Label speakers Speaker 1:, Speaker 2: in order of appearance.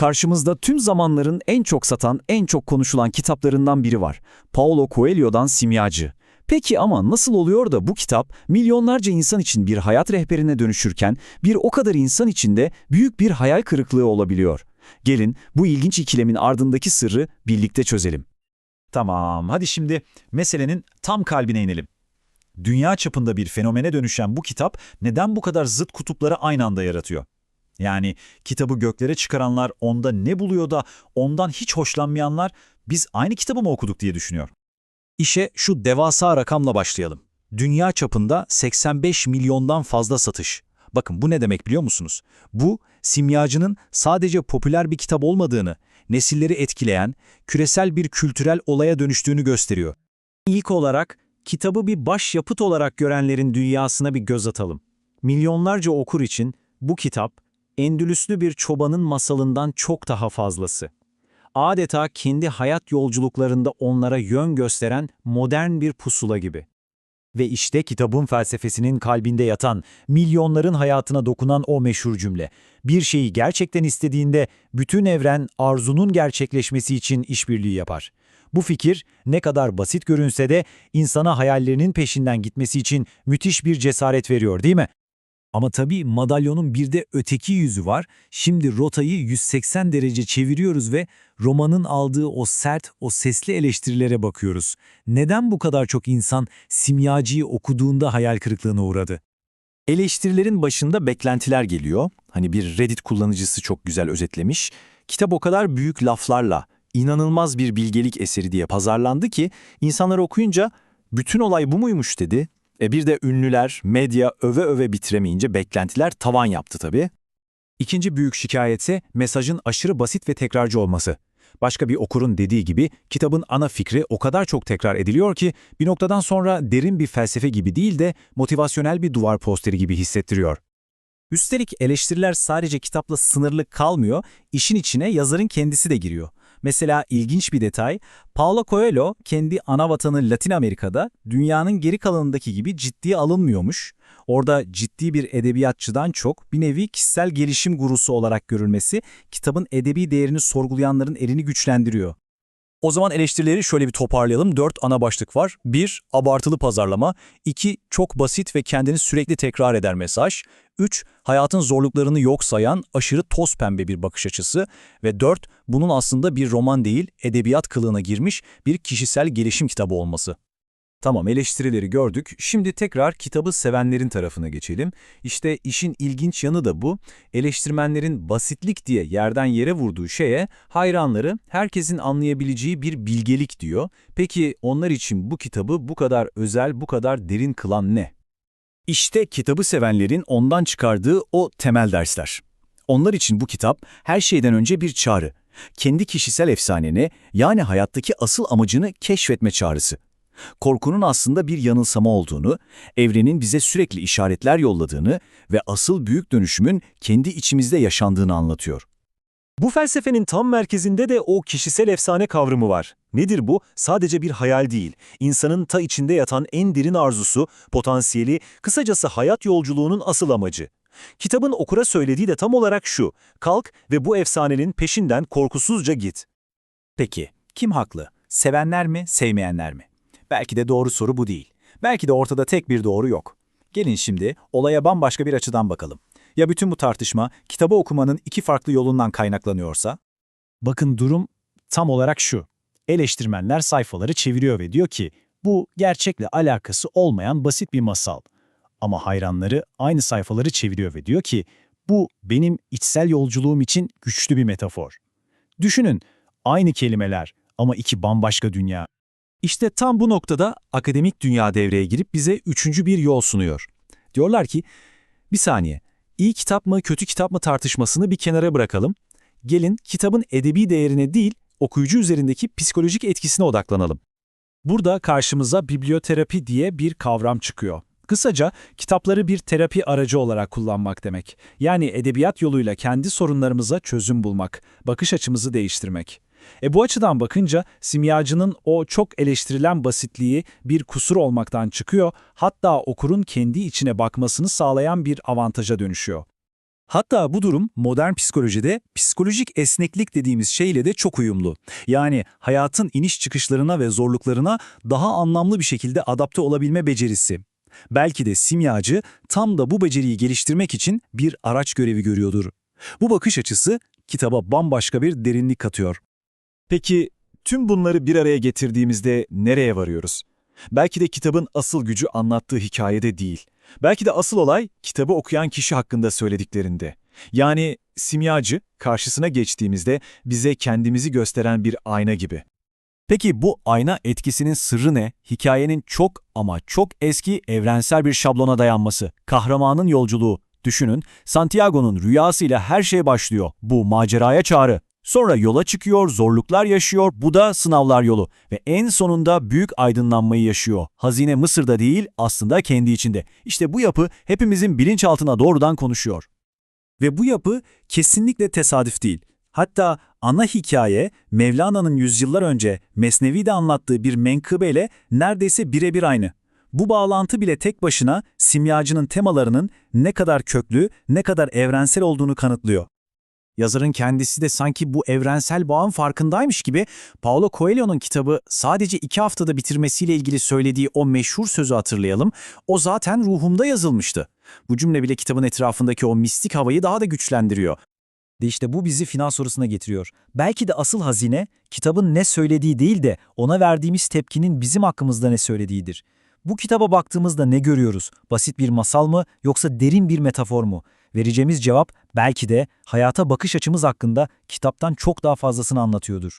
Speaker 1: Karşımızda tüm zamanların en çok satan, en çok konuşulan kitaplarından biri var. Paulo Coelho'dan Simyacı. Peki ama nasıl oluyor da bu kitap milyonlarca insan için bir hayat rehberine dönüşürken bir o kadar insan için de büyük bir hayal kırıklığı olabiliyor? Gelin bu ilginç ikilemin ardındaki sırrı birlikte çözelim.
Speaker 2: Tamam, hadi şimdi meselenin tam kalbine inelim. Dünya çapında bir fenomene dönüşen bu kitap neden bu kadar zıt kutupları aynı anda yaratıyor? Yani kitabı göklere çıkaranlar onda ne buluyor da ondan hiç hoşlanmayanlar biz aynı kitabı mı okuduk diye düşünüyor.
Speaker 3: İşe şu devasa rakamla başlayalım. Dünya çapında 85 milyondan fazla satış. Bakın bu ne demek biliyor musunuz? Bu, simyacının sadece popüler bir kitap olmadığını, nesilleri etkileyen, küresel bir kültürel olaya dönüştüğünü gösteriyor. İlk olarak, kitabı bir başyapıt olarak görenlerin dünyasına bir göz atalım. Milyonlarca okur için bu kitap, endülüslü bir çobanın masalından çok daha fazlası. Adeta kendi hayat yolculuklarında onlara yön gösteren modern bir pusula gibi. Ve işte kitabın felsefesinin kalbinde yatan, milyonların hayatına dokunan o meşhur cümle. Bir şeyi gerçekten istediğinde bütün evren arzunun gerçekleşmesi için işbirliği yapar. Bu fikir ne kadar basit görünse de insana hayallerinin peşinden gitmesi için müthiş bir cesaret veriyor değil mi? Ama tabii madalyonun bir de öteki yüzü var. Şimdi rotayı 180 derece çeviriyoruz ve romanın aldığı o sert, o sesli eleştirilere bakıyoruz. Neden bu kadar çok insan simyacıyı okuduğunda hayal kırıklığına uğradı? Eleştirilerin başında beklentiler geliyor. Hani bir Reddit kullanıcısı çok güzel özetlemiş. Kitap o kadar büyük laflarla, inanılmaz bir bilgelik eseri diye pazarlandı ki insanlar okuyunca bütün olay bu muymuş dedi. E bir de ünlüler, medya öve öve bitiremeyince beklentiler tavan yaptı tabii. İkinci büyük şikayetse mesajın aşırı basit ve tekrarcı olması. Başka bir okurun dediği gibi kitabın ana fikri o kadar çok tekrar ediliyor ki bir noktadan sonra derin bir felsefe gibi değil de motivasyonel bir duvar posteri gibi hissettiriyor. Üstelik eleştiriler sadece kitapla sınırlı kalmıyor, işin içine yazarın kendisi de giriyor. Mesela ilginç bir detay, Paulo Coelho kendi ana vatanı Latin Amerika'da dünyanın geri kalanındaki gibi ciddiye alınmıyormuş. Orada ciddi bir edebiyatçıdan çok bir nevi kişisel gelişim gurusu olarak görülmesi kitabın edebi değerini sorgulayanların elini güçlendiriyor. O zaman eleştirileri şöyle bir toparlayalım. Dört ana başlık var. 1. Abartılı pazarlama. 2. Çok basit ve kendini sürekli tekrar eder mesaj. 3. Hayatın zorluklarını yok sayan aşırı toz pembe bir bakış açısı. Ve 4. Bunun aslında bir roman değil, edebiyat kılığına girmiş bir kişisel gelişim kitabı olması. Tamam eleştirileri gördük. Şimdi tekrar kitabı sevenlerin tarafına geçelim. İşte işin ilginç yanı da bu. Eleştirmenlerin basitlik diye yerden yere vurduğu şeye hayranları herkesin anlayabileceği bir bilgelik diyor. Peki onlar için bu kitabı bu kadar özel, bu kadar derin kılan ne? İşte kitabı sevenlerin ondan çıkardığı o temel dersler. Onlar için bu kitap her şeyden önce bir çağrı. Kendi kişisel efsaneni yani hayattaki asıl amacını keşfetme çağrısı korkunun aslında bir yanılsama olduğunu, evrenin bize sürekli işaretler yolladığını ve asıl büyük dönüşümün kendi içimizde yaşandığını anlatıyor.
Speaker 4: Bu felsefenin tam merkezinde de o kişisel efsane kavramı var. Nedir bu? Sadece bir hayal değil. İnsanın ta içinde yatan en derin arzusu, potansiyeli, kısacası hayat yolculuğunun asıl amacı. Kitabın okura söylediği de tam olarak şu. Kalk ve bu efsanenin peşinden korkusuzca git.
Speaker 3: Peki, kim haklı? Sevenler mi, sevmeyenler mi? Belki de doğru soru bu değil. Belki de ortada tek bir doğru yok. Gelin şimdi olaya bambaşka bir açıdan bakalım. Ya bütün bu tartışma kitabı okumanın iki farklı yolundan kaynaklanıyorsa?
Speaker 4: Bakın durum tam olarak şu. Eleştirmenler sayfaları çeviriyor ve diyor ki bu gerçekle alakası olmayan basit bir masal. Ama hayranları aynı sayfaları çeviriyor ve diyor ki bu benim içsel yolculuğum için güçlü bir metafor. Düşünün aynı kelimeler ama iki bambaşka dünya.
Speaker 3: İşte tam bu noktada akademik dünya devreye girip bize üçüncü bir yol sunuyor. Diyorlar ki, bir saniye, iyi kitap mı kötü kitap mı tartışmasını bir kenara bırakalım. Gelin kitabın edebi değerine değil, okuyucu üzerindeki psikolojik etkisine odaklanalım.
Speaker 4: Burada karşımıza biblioterapi diye bir kavram çıkıyor. Kısaca kitapları bir terapi aracı olarak kullanmak demek. Yani edebiyat yoluyla kendi sorunlarımıza çözüm bulmak, bakış açımızı değiştirmek. E bu açıdan bakınca simyacının o çok eleştirilen basitliği bir kusur olmaktan çıkıyor, hatta okurun kendi içine bakmasını sağlayan bir avantaja dönüşüyor.
Speaker 3: Hatta bu durum modern psikolojide psikolojik esneklik dediğimiz şeyle de çok uyumlu. Yani hayatın iniş çıkışlarına ve zorluklarına daha anlamlı bir şekilde adapte olabilme becerisi. Belki de simyacı tam da bu beceriyi geliştirmek için bir araç görevi görüyordur. Bu bakış açısı kitaba bambaşka bir derinlik katıyor.
Speaker 1: Peki tüm bunları bir araya getirdiğimizde nereye varıyoruz? Belki de kitabın asıl gücü anlattığı hikayede değil. Belki de asıl olay kitabı okuyan kişi hakkında söylediklerinde. Yani simyacı karşısına geçtiğimizde bize kendimizi gösteren bir ayna gibi. Peki bu ayna etkisinin sırrı ne? Hikayenin çok ama çok eski evrensel bir şablona dayanması. Kahramanın yolculuğu. Düşünün, Santiago'nun rüyasıyla her şey başlıyor. Bu maceraya çağrı. Sonra yola çıkıyor, zorluklar yaşıyor, bu da sınavlar yolu. Ve en sonunda büyük aydınlanmayı yaşıyor. Hazine Mısır'da değil, aslında kendi içinde. İşte bu yapı hepimizin bilinçaltına doğrudan konuşuyor. Ve bu yapı kesinlikle tesadüf değil. Hatta ana hikaye Mevlana'nın yüzyıllar önce Mesnevi'de anlattığı bir menkıbeyle neredeyse birebir aynı. Bu bağlantı bile tek başına simyacının temalarının ne kadar köklü, ne kadar evrensel olduğunu kanıtlıyor.
Speaker 4: Yazarın kendisi de sanki bu evrensel bağın farkındaymış gibi Paulo Coelho'nun kitabı sadece iki haftada bitirmesiyle ilgili söylediği o meşhur sözü hatırlayalım. O zaten ruhumda yazılmıştı. Bu cümle bile kitabın etrafındaki o mistik havayı daha da güçlendiriyor.
Speaker 1: De işte bu bizi final sorusuna getiriyor. Belki de asıl hazine kitabın ne söylediği değil de ona verdiğimiz tepkinin bizim hakkımızda ne söylediğidir. Bu kitaba baktığımızda ne görüyoruz? Basit bir masal mı yoksa derin bir metafor mu? Vereceğimiz cevap belki de hayata bakış açımız hakkında kitaptan çok daha fazlasını anlatıyordur.